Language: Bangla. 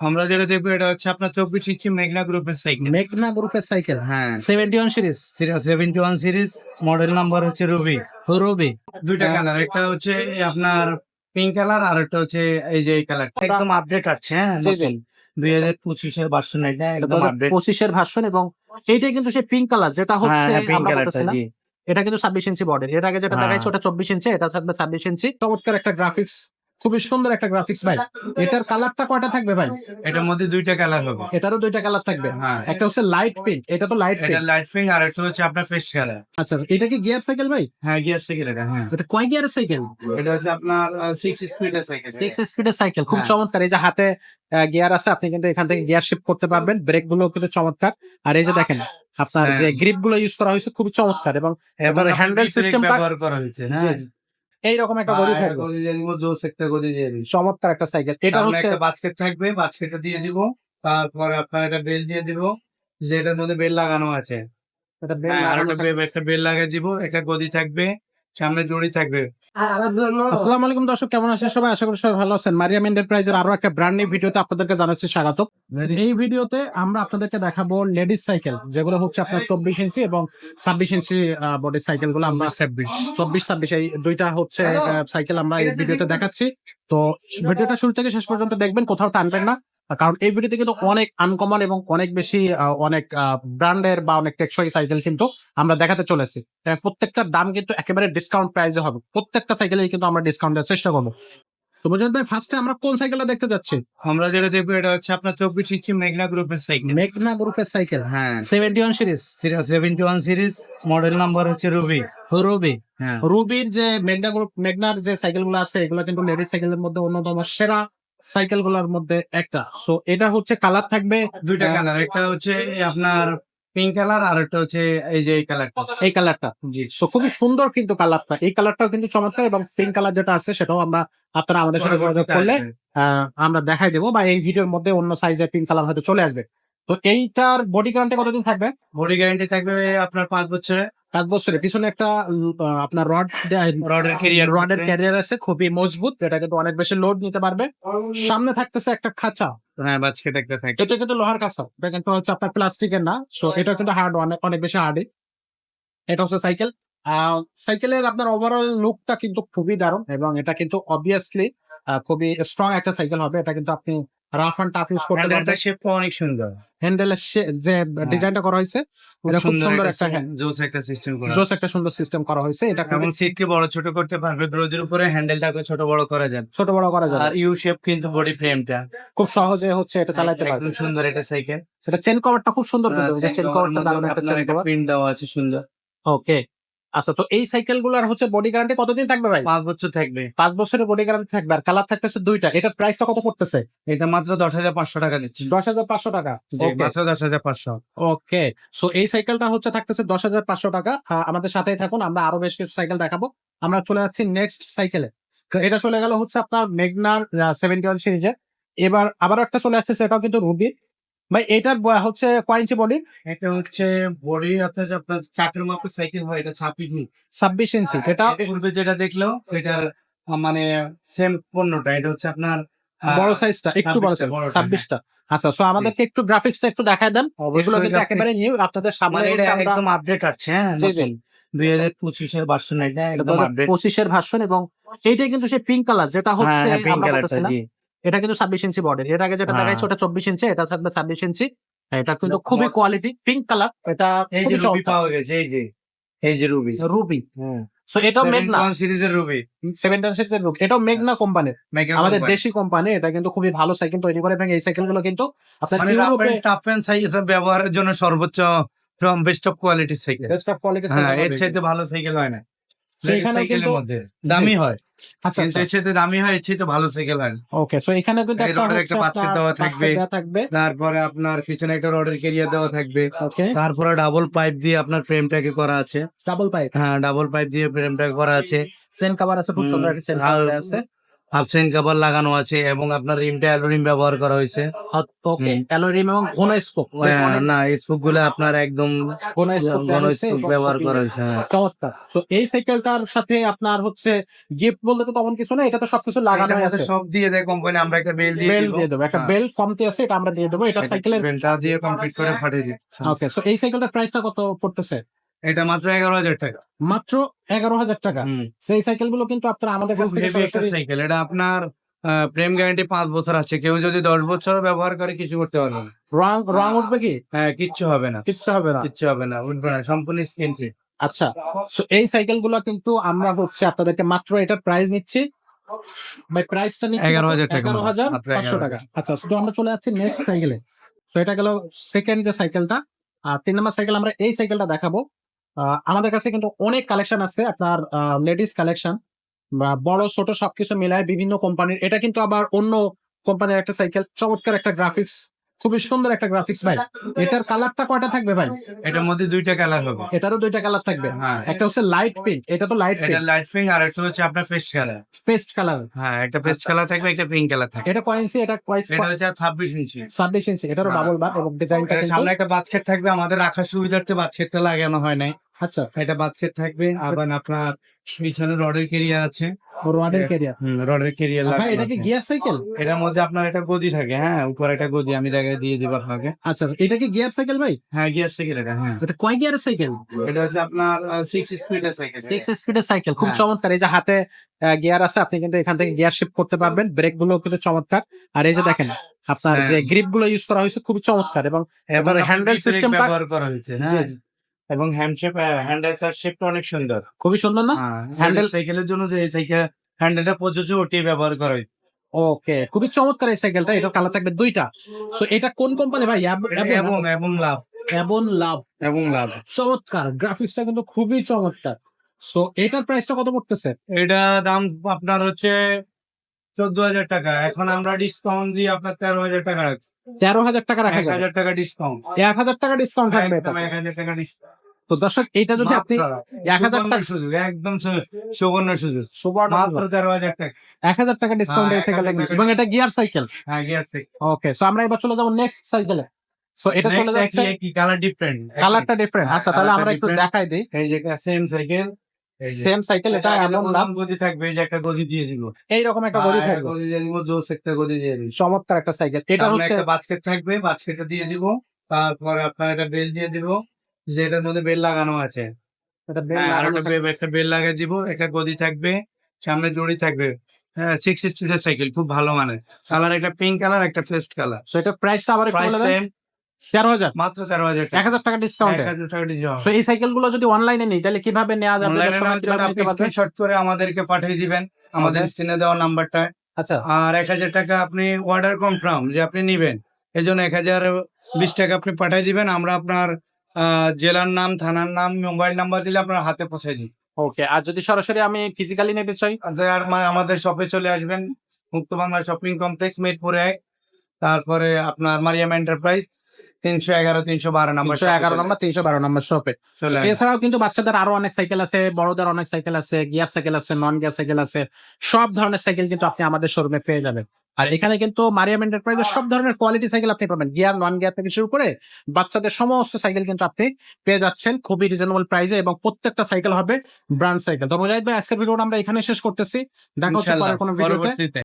আমরা যেটা দেখব এটা হচ্ছে আপনার চব্বিশ ইঞ্চি মেঘনা গ্রুপের সাইকেল মেঘনা গ্রুপের সাইকেল হ্যাঁ। Seventy one series seventy one series model number হচ্ছে রুবি রবি দুইটা হ্যাঁ। কালার একটা হচ্ছে আপনার পিঙ্ক কালার আর একটা হচ্ছে এই যে এই কালার একদম আপডেট আছে হ্যাঁ। দুই হাজার পঁচিশের ভার্সন এটা একদম আপডেট পঁচিশের ভার্সন এবং এইটাই কিন্তু সেই পিঙ্ক কালার যেটা হচ্ছে হ্যাঁ পিঙ্ক আমরা কালারটা জি। এটা কিন্তু ছাব্বিশ ইঞ্চি বর্ডার এর আগে যেটা হ্যাঁ। দেখাইছে ওটা চব্বিশ ইঞ্চি এটা থাকবে ছাব্বিশ ইঞ্চি। চমৎকার একটা গ্রাফিক্স খুবই সুন্দর একটা গ্রাফিক্স ভাই। এটার কালারটা কয়টা থাকবে ভাই? এটার মধ্যে দুইটা কালার হবে। এটারও দুইটা কালার থাকবে। হ্যাঁ একটা হচ্ছে লাইট পিঙ্ক এটা তো লাইট এটা পিঙ্ক লাইট পিঙ্ক আর একটা হচ্ছে আপনার পেস্ট কালার আচ্ছা আচ্ছা, এটা কি গিয়ার সাইকেল ভাই? হ্যাঁ গিয়ার সাইকেল এটা হ্যাঁ। এটা কয় গিয়ারের সাইকেল এটা হচ্ছে আপনার সিক্স স্পিডের সাইকেল সিক্স স্পিডের সাইকেল খুব হ্যাঁ। চমৎকার। এই যে হাতে গিয়ার আছে আপনি কিন্তু এখান থেকে গিয়ার শিফট করতে পারবেন। ব্রেকগুলো কিন্তু চমৎকার। আর এই যে দেখেন আপনার হ্যাঁ। যে গ্রিপগুলো ইউজ করা হয়েছে খুবই চমৎকার। এবং এবার হ্যান্ডেল সিস্টেম ব্যবহার করা হয়েছে হ্যাঁ। এইরকম একটা গদি থাকবে। গদি দিয়ে দিব জোস একটা গদি দিয়ে দিব। চমৎকার একটা সাইকেল। এটা হচ্ছে একটা বাস্কেট থাকবে বাস্কেটটা দিয়ে দিব। তারপর আপনার একটা বেল দিয়ে দিব যেটার মধ্যে বেল লাগানো আছে। একটা বেল হ্যাঁ, আর একটা বেল লাগিয়ে দিব একটা গদি থাকবে। সামনে দড়ি থাকবে। আসসালামু আলাইকুম দর্শক কেমন আছেন সবাই? আশা করি সবাই ভালো আছেন। মারিয়াম এন্টারপ্রাইজের আরও একটা ব্র্যান্ড নিউ ভিডিওতে আপনাদেরকে জানাচ্ছি স্বাগত এই ভিডিওতে আমরা আপনাদেরকে দেখাবো লেডিস সাইকেল যেগুলো হচ্ছে আপনার চব্বিশ ইঞ্চি এবং ছাব্বিশ ইঞ্চি বডির সাইকেলগুলো আমরা ছাব্বিশ। চব্বিশ ছাব্বিশ এই দুইটা হচ্ছে সাইকেল আমরা এই ভিডিওতে দেখাচ্ছি। তো ভিডিওটা শুরু থেকে শেষ পর্যন্ত দেখবেন কোথাও টানবেন না। কারণ এই ভিডিওতে কিন্তু অনেক আনকমন এবং অনেক বেশি অনেক ব্র্যান্ডের বা অনেক টেকসই সাইকেল কিন্তু আমরা দেখাতে চলেছি। প্রত্যেকটার দাম কিন্তু একেবারে ডিসকাউন্ট প্রাইসে হবে। প্রত্যেকটা সাইকেলে কিন্তু আমরা ডিসকাউন্ট দেওয়ার চেষ্টা করব। তো বুঝলেন ভাই ফার্স্টে আমরা কোন সাইকেলটা দেখতে যাচ্ছি? আমরা যেটা দেখব এটা হচ্ছে আপনার চব্বিশ ইঞ্চি মেঘনা গ্রুপের সাইকেল মেঘনা গ্রুপের সাইকেল হ্যাঁ। Seventy one series seventy one series model number হচ্ছে রুবি রুবি হ্যাঁ। রুবির যে মেঘনা গ্রুপ মেঘনার যে সাইকেলগুলো আছে এগুলো কিন্তু লেডিস সাইকেলের মধ্যে অন্যতম সেরা। সাইকেলগুলোর মধ্যে একটা। সো এটা হচ্ছে কালার থাকবে দুইটা। কালার একটা হচ্ছে আপনার পিঙ্ক কালার আর একটা হচ্ছে এই যে এই কালারটা এই কালারটা জি। সো খুবই সুন্দর কিন্তু কালারটা এই কালারটাও কিন্তু চমৎকার এবং পিঙ্ক কালার যেটা আছে সেটাও আমরা আপনারা আমাদের সাথে যোগাযোগ করলে আমরা দেখাই দেবো বা এই ভিডিওর মধ্যে অন্য সাইজের পিঙ্ক কালার হয়তো চলে আসবে। তো এইটার বডি গ্যারান্টি কতদিন থাকবে? বডি গ্যারান্টি থাকবে আপনার পাঁচ বছরে। পাঁচ বছরের। পিছনে একটা আপনার রড রডের ক্যারিয়ার রডের ক্যারিয়ার আছে খুবই মজবুত এটা কিন্তু অনেক বেশি লোড নিতে পারবে। সামনে থাকতেছে একটা খাঁচা। হ্যাঁ বাস্কেট একটা থাকে। এটা কিন্তু লোহার কাঁচা এটা কিন্তু হচ্ছে আপনার প্লাস্টিকের না। সো এটা কিন্তু হার্ড অনেক অনেক বেশি হার্ডই এটা হচ্ছে সাইকেল সাইকেলের আপনার ওভারঅল লুকটা কিন্তু খুবই দারুণ এবং এটা কিন্তু অবভিয়াসলি খুবই স্ট্রং একটা সাইকেল হবে। এটা কিন্তু আপনি রাফ অ্যান্ড টাফ ইউজ করতে পারবেন। শেপটা অনেক সুন্দর। হ্যান্ডেলের যে ডিজাইনটা করা হয়েছে এটা খুব সুন্দর একটা জোস একটা সিস্টেম করা। জোস একটা সুন্দর সিস্টেম করা হয়েছে এটা এবং সিট সিটকে বড় ছোট করতে পারবে ব্রোজের উপরে হ্যান্ডেলটাকে ছোট বড় করা যাবে। ছোট বড় করা যাবে। আর ইউ শেপ কিন্তু বডি ফ্রেমটা খুব সহজে হচ্ছে এটা চালাতে পারবে। খুব সুন্দর এটা সাইকেল এটা চেন কভারটা খুব সুন্দর চেন কভারটা দারুণ একটা চেন কভার প্রিন্ট দেওয়া আছে সুন্দর। ওকে আচ্ছা তো এই সাইকেলগুলার হচ্ছে বডি গ্যারান্টি কতদিন থাকবে ভাই? পাঁচ বছর থাকবে। পাঁচ বছরের বডি গ্যারান্টি থাকবে। আর কালার থাকতেছে দুইটা। এটার প্রাইসটা কত পড়তেছে? এটা মাত্র দশ হাজার পাঁচশো টাকা দিচ্ছি। দশ হাজার পাঁচশো টাকা? মাত্র দশ হাজার পাঁচশো। ওকে সো এই সাইকেলটা হচ্ছে থাকতেছে দশ হাজার পাঁচশো টাকা। আমাদের সাথেই থাকুন আমরা আরও বেশ কিছু সাইকেল দেখাবো। আমরা চলে যাচ্ছি নেক্সট সাইকেলে এটা চলে গেল হচ্ছে আপনার মেঘনার সেভেন্টি ওয়ান সিরিজে এবার আবারও একটা চলে আসছে সেটাও কিন্তু রুবি। ভাই এটার হচ্ছে কয় ইঞ্চি বডি এটা হচ্ছে বডি আপনার আপনার চাপের মাপের সাইকেল হয় এটা ছাপিয়ে নি ছাব্বিশ ইঞ্চি এটা পূর্বে যেটা দেখল এটার মানে সেম পণ্যটা এটা হচ্ছে আপনার বড় সাইজটা একটু বড় 26 টা, বড়টা, ছাব্বিশটা। আচ্ছা সো আমাদেরকে একটু গ্রাফিক্সটা একটু দেখায় দেন এগুলো অবশ্যই কিন্তু একেবারে নিউ আপনাদের সামনে মানে একদম আপডেট আছে হ্যাঁ। দুই হাজার পঁচিশের ভার্সন এটা একদম আপডেট পঁচিশের ভার্সন এবং এইটাই কিন্তু সেই পিঙ্ক কালার যেটা হচ্ছে হ্যাঁ এটা কিন্তু ছাব্বিশ ইঞ্চি বর্ডার এর আগে যেটা হ্যাঁ। দেখাইছে ওটা চব্বিশ ইঞ্চি এটা থাকবে ছাব্বিশ ইঞ্চি। এটা কিন্তু খুবই কোয়ালিটি পিঙ্ক কালার এটা এই যে রুবি পাওয়া গেছে এই যে এই যে রুবি। রুবি। হ্যাঁ। সো এটাও মেঘনা সিরিজের রুবি। সেভেন সিক্সের রুবি। এটাও মেঘনা কোম্পানির আমাদের দেশি কোম্পানি এটা কিন্তু খুবই ভালো সাইকেল তৈরি করে এবং এই সাইকেলগুলো কিন্তু আপনার ইউরোপে টাপ এন্ড সাইজ ব্যবহারের জন্য সর্বোচ্চ ফ্রম বেস্ট অফ কোয়ালিটির সাইকেল বেস্ট অফ কোয়ালিটি হ্যাঁ এর চাইতে ভালো সাইকেল হয় না। So কিন্তু- দামি হয়। আচ্ছা দামি হয় এর ভালো সাইকেল হয়। ওকে সো এখানে কিন্তু একটা রডের একটা বাস্কেট দেওয়া থাকবে। থাকবে। তারপরে আপনার পিছনে একটা রডের কেরিয়ার দেওয়া থাকবে। তারপরে ডাবল পাইপ দিয়ে আপনার ফ্রেমটাকে করা আছে। ডাবল পাইপ হ্যাঁ ডাবল পাইপ দিয়ে ফ্রেমটাকে করা আছে। কভার আছে খুব সুন্দর একটা চেন কভার আছে। হাফসেন কাভার লাগানো আছে এবং আপনার রিমটা অ্যালোরিম ব্যবহার করা হয়েছে। ওকে অ্যালোরিম এবং স্পোক না স্পুকগুলো আপনার একদম স্পোক ব্যবহার করা হয়েছে হ্যাঁ। চমৎকার। তো এই সাইকেলটার সাথে আপনার হচ্ছে গিফট বলতে তো তেমন কিছু না এটা তো সবকিছু লাগানো আছে। সব দিয়ে দেয় কোম্পানি আমরা একটা বেল দিয়ে দিব। দিয়ে দেবো। একটা হ্যাঁ। বেল্ট কমতি আছে এটা আমরা দিয়ে দেবো। এটা সাইকেলের বেলটা দিয়ে কমপ্লিট করে ফাটিয়ে দিই। ওকে সো এই সাইকেলটার প্রাইসটা কত পড়তেছে? এটা মাত্র এগারো হাজার টাকা। মাত্র এগারো হাজার টাকা। সেই সাইকেলগুলো কিন্তু আপনারা আমাদের কাছ থেকে সাইকেল। এটা আপনার প্রেম গ্যারান্টি পাঁচ বছর আছে। কেউ যদি দশ বছর ব্যবহার করে কিছু করতে পারবে না। রং রং উঠবে কি? হ্যাঁ কিচ্ছু হবে না। কিচ্ছু হবে না। কিচ্ছু হবে না। উঠবে না। সম্পূর্ণ স্ক্রিন ফ্রি আচ্ছা এই সাইকেলগুলো কিন্তু আমরা হচ্ছে আপনাদেরকে মাত্র এটার প্রাইস নিচ্ছি। ভাই প্রাইসটা নিচ্ছি 11,000 টাকা এগারো হাজার পাঁচশো টাকা। আচ্ছা শুধু আমরা চলে যাচ্ছি নেক্সট সাইকেলে। তো এটা গেল সেকেন্ড যে সাইকেলটা। আর তিন নম্বর সাইকেল আমরা এই সাইকেলটা দেখাবো। আমাদের কাছে কিন্তু অনেক কালেকশন আছে। আপনার লেডিস কালেকশন বা বড়, ছোট সবকিছু মিলায় বিভিন্ন কোম্পানির এটা কিন্তু আবার অন্য কোম্পানির একটা সাইকেল চমৎকার একটা গ্রাফিক্স খুবই সুন্দর একটা গ্রাফিক্স ভাই। এটার কালারটা কয়টা থাকবে ভাই? এটার মধ্যে দুইটা কালার হবে। এটারও দুইটা কালার থাকবে। হ্যাঁ একটা হচ্ছে লাইট পিঙ্ক এটা তো লাইট এটা পিঙ্ক লাইট পিঙ্ক আর একটা হচ্ছে আপনার পেস্ট কালার পেস্ট কালার হ্যাঁ একটা পেস্ট কালার থাকবে একটা পিঙ্ক কালার থাকবে। এটা কয় ইঞ্চি এটা কয় এটা হচ্ছে ছাব্বিশ ইঞ্চি ছাব্বিশ ইঞ্চি এটারও হ্যাঁ। ডাবল বার এবং ডিজাইনটা কিন্তু সামনে একটা বাস্কেট থাকবে আমাদের রাখার সুবিধার্থে বাস্কেটটা লাগানো হয় নাই। আচ্ছা। এটা বাস্কেট থাকবে আবার আপনার পিছনে রডের কেরিয়ার আছে। রডের কেরিয়ার ভাই এটা কি গিয়ার সাইকেল এটার মধ্যে আপনার একটা গদি থাকে হ্যাঁ উপরে একটা গদি আমি দিয়ে দিব আপনাকে। আচ্ছা আচ্ছা, এটা কি গিয়ার সাইকেল ভাই? হ্যাঁ গিয়ার সাইকেল এটা হ্যাঁ। এটা কয় গিয়ারের সাইকেল এটা হচ্ছে আপনার স্পিডের সাইকেল স্পিডের সাইকেল খুব হ্যাঁ। চমৎকার। এই যে হাতে গিয়ার আছে আপনি কিন্তু এখান থেকে গিয়ার শিফট করতে পারবেন। ব্রেকগুলো কিন্তু চমৎকার। আর এই যে দেখেন আপনার হ্যাঁ। যে গ্রিপগুলো ইউজ করা হয়েছে খুবই চমৎকার। এবং হ্যান্ডেল সিস্টেম ব্যবহার করা হয়েছে হ্যাঁ। এবং হ্যান্ড শেপ হ্যান্ডেলটার শেপটা অনেক সুন্দর। খুবই সুন্দর না? হ্যাঁ হ্যান্ডেল সাইকেলের জন্য যে সাইকেল হ্যান্ডেলটা প্রযোজ্য ওটি ব্যবহার করা হয়। ওকে খুবই চমৎকার এই সাইকেলটা এটা কালার থাকবে দুইটা। সো এটা কোন কোম্পানি ভাই? এবং এবং লাভ এবং লাভ এবং লাভ চমৎকার গ্রাফিক্সটা কিন্তু খুবই চমৎকার। সো এটার প্রাইসটা কত পড়তেছে? এটা দাম আপনার হচ্ছে চোদ্দ হাজার টাকা। এখন আমরা ডিসকাউন্ট দিয়ে আপনার তেরো হাজার টাকা রাখছি। তেরো হাজার টাকা রাখা এক হাজার টাকা ডিসকাউন্ট এক হাজার টাকা ডিসকাউন্ট থাকবে এক হাজার টাকা ডিসকাউন্ট তো দর্শক এইটা যদি আপনি এক হাজার টাকা সুযোগ একদম সুবর্ণ সুযোগ। সুবর্ণ মাত্র তেরো হাজার টাকা। এক হাজার টাকা ডিসকাউন্ট এই হ্যাঁ, সাইকেল এবং এটা গিয়ার সাইকেল হ্যাঁ গিয়ার সাইকেল ওকে সো আমরা এবার চলে যাব নেক্সট সাইকেলে সো এটা চলে যাচ্ছে কি কালার ডিফারেন্ট কালারটা ডিফারেন্ট আচ্ছা তাহলে আমরা একটু দেখাই দিই। এই যে সেম সাইকেল সেম সাইকেল এটা এমন নাম গদি থাকবে যে একটা গদি দিয়ে দিব। এইরকম একটা গদি হ্যাঁ, থাকবে। গদি দিয়ে দিব জোস একটা গদি দিয়ে দিব। চমৎকার একটা সাইকেল এটা হচ্ছে একটা বাস্কেট থাকবে বাস্কেটে দিয়ে দিব। তারপর আপনার একটা বেল দিয়ে দিব। যেটার মধ্যে বেল লাগানো আছে। এটা বেল হ্যাঁ, আর লাগানো একটা। বে- একটা বেল লাগিয়ে দিব একটা গদি থাকবে সামনে জড়ি থাকবে। হ্যাঁ সিক্স স্পিডের সাইকেল খুব ভালো মানে। কালার একটা পিঙ্ক কালার একটা পেস্ট কালার সো এটা প্রাইসটা আবার একটু প্রাইস বলে দেন। সেম তেরো হাজার। মাত্র তেরো হাজার এক হাজার টাকা ডিসকাউন্টে এক হাজার টাকা সো এই সাইকেলগুলো যদি অনলাইনে নিই তাহলে কীভাবে নেওয়া যাবে? অনলাইনে দর্শকরা কীভাবে নিতে পারবে? স্ক্রিনশট করে আমাদেরকে পাঠিয়ে দিবেন। আমাদের Okay. স্ক্রিনে দেওয়া নাম্বারটায় আচ্ছা। আর এক হাজার টাকা আপনি অর্ডার কনফার্ম যে আপনি নিবেন। এই জন্য এক হাজার বিশ টাকা আপনি পাঠিয়ে দিবেন। আমরা আপনার জেলার নাম থানার নাম মোবাইল নাম্বার দিলে আপনার হাতে পৌঁছে দিই। ওকে আর যদি সরাসরি আমি ফিজিক্যালি নিতে চাই? আর আমাদের শপে চলে আসবেন মুক্ত বাংলা শপিং কমপ্লেক্স মিরপুরে এক। তারপরে আপনার মারিয়াম এন্টারপ্রাইজ তিনশো এগারো তিনশো বারো নাম্বার এগারো নম্বর তিনশো বারো নম্বর শপে এছাড়াও কিন্তু বাচ্চাদের আরও অনেক সাইকেল আছে বড়দের অনেক সাইকেল আছে গিয়ার সাইকেল আছে নন গিয়ার সাইকেল আছে সব ধরনের সাইকেল কিন্তু আপনি আমাদের শোরুমে পেয়ে যাবেন। আর এখানে কিন্তু মারিয়াম এন্টারপ্রাইজের সব ধরনের কোয়ালিটি সাইকেল আপনি পাবেন। গিয়ার নন গিয়ার থেকে শুরু করে বাচ্চাদের সমস্ত সাইকেল কিন্তু আপনি পেয়ে যাচ্ছেন খুবই রিজনেবল প্রাইসে এবং প্রত্যেকটা সাইকেল হবে ব্র্যান্ড সাইকেল তো মুজাহিদ ভাই আজকের ভিডিওটা আমরা এখানে শেষ করতেছি। দেখা হচ্ছে পরের কোনো ভিডিওতে